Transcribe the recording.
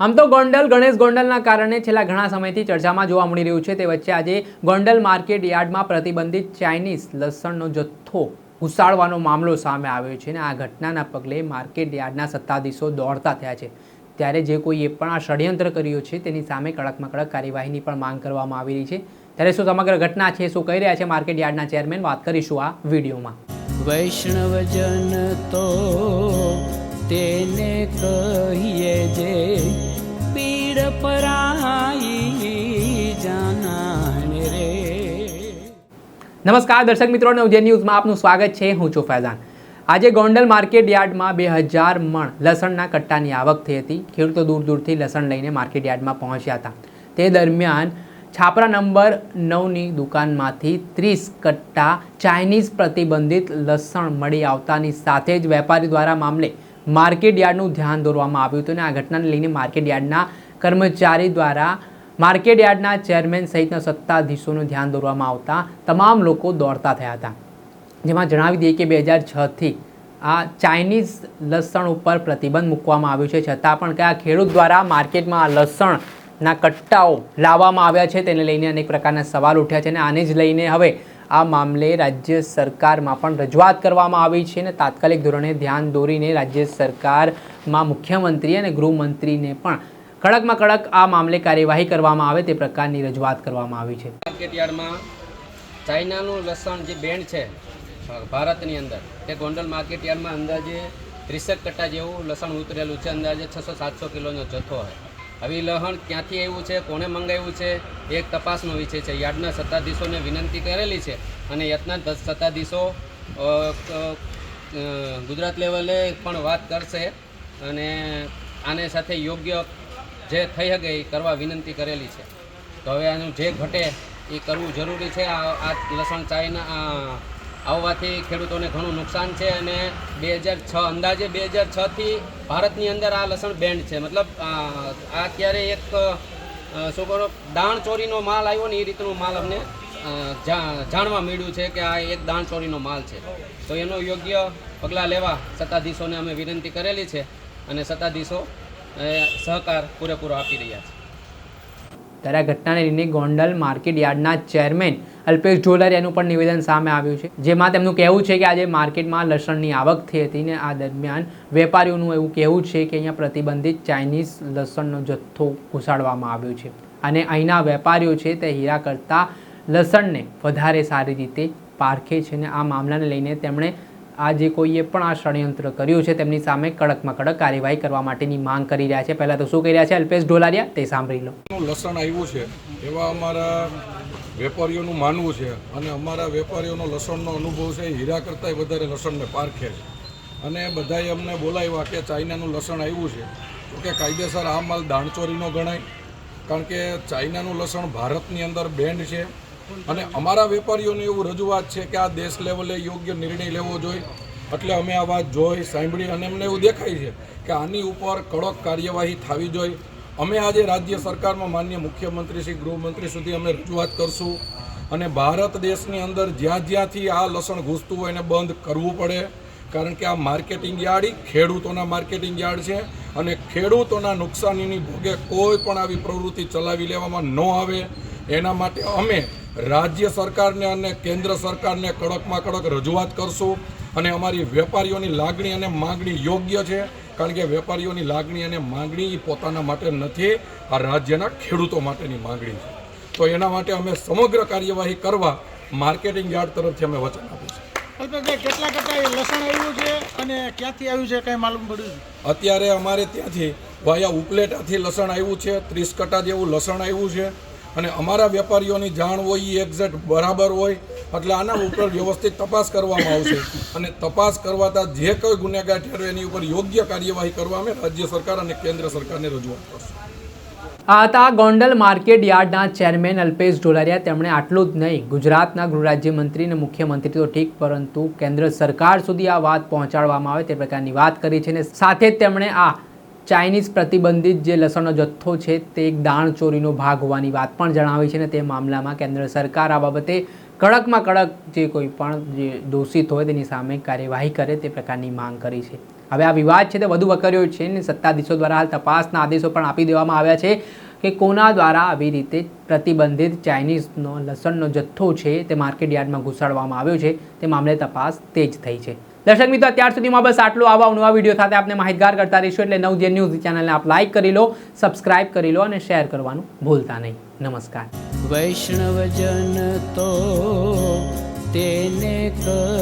આમ તો ગોંડલ, ગણેશ ગોંડલના કારણે છેલ્લા ઘણા સમયથી ચર્ચામાં જોવા મળી રહ્યું છે. તે વચ્ચે આજે ગોંડલ માર્કેટ યાર્ડમાં પ્રતિબંધિત ચાઇનીઝ લસણનો જથ્થો ઘુસાડવાનો મામલો સામે આવ્યો છે અને આ ઘટનાના પગલે માર્કેટ યાર્ડના સત્તાધીશો દોડતા થયા છે. ત્યારે જે કોઈએ પણ આ ષડયંત્ર કર્યું છે તેની સામે કડકમાં કડક કાર્યવાહીની પણ માંગ કરવામાં આવી રહી છે. ત્યારે શું સમગ્ર ઘટના છે, શું કહી રહ્યા છે માર્કેટ યાર્ડના ચેરમેન? વાત કરીશું આ વિડીયોમાં. વૈષ્ણવજન તો તેને કહીએ જે પીડ પરાઈ જાનાને રે. નમસ્કાર દર્શક મિત્રો નવજે ન્યૂઝમાં આપનું સ્વાગત છે. હું છું ફૈઝાન. આજે ગોંડલ માર્કેટ યાર્ડમાં બે હજાર મણ લસણના કટ્ટાની આવક થઈ હતી. ખેડૂતો દૂર દૂરથી લસણ લઈને માર્કેટ યાર્ડમાં પહોંચ્યા હતા. તે દરમિયાન છાપરા નંબર નવની દુકાનમાંથી ત્રીસ કટ્ટા ચાઇનીઝ પ્રતિબંધિત લસણ મળી આવતાની સાથે જ વેપારી દ્વારા મામલે માર્કેટ યાર્ડનું ધ્યાન દોરવામાં આવ્યું હતું અને આ ઘટનાને લઈને માર્કેટ યાર્ડના કર્મચારી દ્વારા માર્કેટ યાર્ડના ચેરમેન સહિતના સત્તાધીશોનું ધ્યાન દોરવામાં આવતા તમામ લોકો દોડતા થયા હતા. જેમાં જણાવી દઈએ કે બે હજાર છથી આ ચાઇનીઝ લસણ ઉપર પ્રતિબંધ મૂકવામાં આવ્યું છે. છતાં પણ કયા ખેડૂત દ્વારા માર્કેટમાં લસણના કટ્ટાઓ લાવવામાં આવ્યા છે તેને લઈને અનેક પ્રકારના સવાલ ઉઠ્યા છે અને આને જ લઈને હવે આ મામલે રાજ્ય સરકારમાં પણ રજૂઆત કરવામાં આવી છે અને તાત્કાલિક ધોરણે ધ્યાન દોરીને રાજ્ય સરકારમાં મુખ્યમંત્રી અને ગૃહમંત્રીને પણ કડકમાં કડક આ મામલે કાર્યવાહી કરવામાં આવે તે પ્રકારની રજૂઆત કરવામાં આવી છે. માર્કેટ યાર્ડમાં ચાઇનાનું લસણ જે બેન્ડ છે, ભારતની અંદર, તે ગોંડલ માર્કેટ યાર્ડમાં અંદાજે ત્રીસેક કટ્ટા જેવું લસણ ઉતરેલું છે. અંદાજે છસો સાતસો કિલોનો જથ્થો છે હવે લહણ ક્યાંથી આવ્યું છે, કોણે મંગાવ્યું છે એક તપાસનો વિષય છે. યાર્ડના સત્તાધીશોને વિનંતી કરેલી છે અને યાર્ડના સત્તાધીશો ગુજરાત લેવલે પણ વાત કરશે અને આને સાથે યોગ્ય જે થઈ શકે એ કરવા વિનંતી કરેલી છે. તો હવે આનું જે ઘટે એ કરવું જરૂરી છે. આ લસણ ચાઈના આ આવવાથી ખેડૂતોને ઘણું નુકસાન છે અને બે હજાર છ, અંદાજે બે હજાર છથી ભારતની અંદર આ લસણ બેન્ડ છે. મતલબ આ અત્યારે એક શું કહો દાણ ચોરીનો માલ આવ્યો ને એ રીતનું માલ અમને જાણવા મળ્યું છે કે આ એક દાણ ચોરીનો માલ છે. તો એનો યોગ્ય પગલાં લેવા સત્તાધીશોને અમે વિનંતી કરેલી છે અને સત્તાધીશો સહકાર પૂરેપૂરો આપી રહ્યા છે. ત્યારે ઘટનાને લઈને ગોંડલ માર્કેટ યાર્ડના ચેરમેન અલ્પેશ ઢોલરિયાનું પણ નિવેદન સામે આવ્યું છે, જેમાં તેમનું કહેવું છે કે આજે માર્કેટમાં લસણની આવક થઈ હતી ને આ દરમિયાન વેપારીઓનું એવું કહેવું છે કે અહીંયા પ્રતિબંધિત ચાઇનીઝ લસણનો જથ્થો ઘુસાડવામાં આવ્યો છે અને અહીંના વેપારીઓ છે તે હીરા કરતાં લસણને વધારે સારી રીતે પારખે છે અને આ મામલાને લઈને તેમણે આ જે કોઈએ પણ આ ષડયંત્ર કર્યું છે તેમની સામે કડકમાં કડક કાર્યવાહી કરવા માટેની માંગ કરી રહ્યા છે. પહેલાં તો શું કહી રહ્યા છે અલ્પેશ ઢોલારિયા? તે સાંભળી લો. લસણ આવ્યું છે, એવા અમારા વેપારીઓનું માનવું છે અને અમારા વેપારીઓનો લસણનો અનુભવ છે, હીરા કરતાંય વધારે લસણને પારખે છે. અને બધાએ અમને બોલાવ્યા કે ચાઇનાનું લસણ આવ્યું છે. તો કે કાયદેસર આ માલ દાણચોરીનો ગણાય, કારણ કે ચાઇનાનું લસણ ભારતની અંદર બેન્ડ છે. અને અમારા વેપારીઓની એવું રજૂઆત છે કે આ દેશ લેવલે યોગ્ય નિર્ણય લેવો જોઈએ. એટલે અમે આ વાત જોઈ, સાંભળી અને અમને એવું દેખાય છે કે આની ઉપર કડક કાર્યવાહી થવી જોઈએ. અમે આજે રાજ્ય સરકારમાં માન્ય મુખ્યમંત્રી શ્રી, ગૃહમંત્રી સુધી અમે રજૂઆત કરશું અને ભારત દેશની અંદર જ્યાં જ્યાંથી આ લસણ ઘૂસતું હોય એને બંધ કરવું પડે. કારણ કે આ માર્કેટિંગ યાર્ડ, ખેડૂતોના માર્કેટિંગ યાર્ડ છે અને ખેડૂતોના નુકસાનીની ભોગે કોઈ પણ આવી પ્રવૃત્તિ ચલાવી લેવામાં ન આવે. એના માટે અમે રાજ્ય સરકારને અને કેન્દ્ર સરકારને કડકમાં કડક રજૂઆત કરશું અને અમારી વેપારીઓની લાગણી અને માગણી યોગ્ય છે. કારણ કે વેપારીઓની લાગણી અને માગણી એ પોતાના માટે નથી આ રાજ્યના ખેડૂતો માટેની માગણી છે. તો એના માટે અમે સમગ્ર કાર્યવાહી કરવા માર્કેટિંગ યાર્ડ તરફથી અમે વચન આપ્યું અલ્પેશભાઈ કેટલા કેટલા લસણ આવ્યું છે અને ક્યાંથી આવ્યું છે કઈ માલુમ પડ્યું અત્યારે અમારે ત્યાંથી વાયા ઉપલેટાથી લસણ આવ્યું છે ત્રીસ કટા જેવું લસણ આવ્યું છે. અને અમારા વેપારીઓની જાણ હોય એ એક્ઝેક્ટ બરાબર હોય એટલે આના ઉપર વ્યવસ્થિત તપાસ કરવામાં આવશે. અને તપાસ કરવાતા જે કોઈ ગુનેગાર ઠેરવે એની ઉપર યોગ્ય કાર્યવાહી કરવા અમે રાજ્ય સરકાર અને કેન્દ્ર સરકારને રજૂઆત કરશું. આ હતા ગોંડલ માર્કેટ યાર્ડના ચેરમેન અલ્પેશ ઢોલારિયા, તેમણે આટલું જ નહીં, ગુજરાતના ગૃહરાજ્યમંત્રી અને મુખ્યમંત્રી તો ઠીક, પરંતુ કેન્દ્ર સરકાર સુધી આ વાત પહોંચાડવામાં આવે તે પ્રકારની વાત કરી છે અને સાથે જ તેમણે આ ચાઇનીઝ પ્રતિબંધિત જે લસણનો જથ્થો છે તે એક દાણ ચોરીનો ભાગ હોવાની વાત પણ જણાવી છે અને તે મામલામાં કેન્દ્ર સરકાર આ બાબતે કડકમાં કડક જે કોઈ પણ જે દોષિત હોય તેની સામે કાર્યવાહી કરે તે પ્રકારની માંગ કરી છે. હવે આ વિવાદ છે તે વધુ વકર્યો છે અને સત્તાધીશો દ્વારા હાલ તપાસના આદેશો પણ આપી દેવામાં આવ્યા છે કે કોના દ્વારા આવી રીતે પ્રતિબંધિત ચાઇનીઝનો લસણનો જથ્થો છે તે માર્કેટ યાર્ડમાં ઘુસાડવામાં આવ્યો છે. તે મામલે તપાસ તેજ થઈ છે. દર્શક મિત્રો અત્યાર સુધીમાં બસ આટલું. આવા નવા વીડિયો સાથે આપણે માહિતગાર કરતા રહીશું એટલે નવ જે ન્યૂઝ ચેનલને આપ લાઇક કરી લો, સબસ્ક્રાઇબ કરી લો અને શેર કરવાનું ભૂલતા નહીં. નમસ્કાર. વૈષ્ણવજન તો તેને જે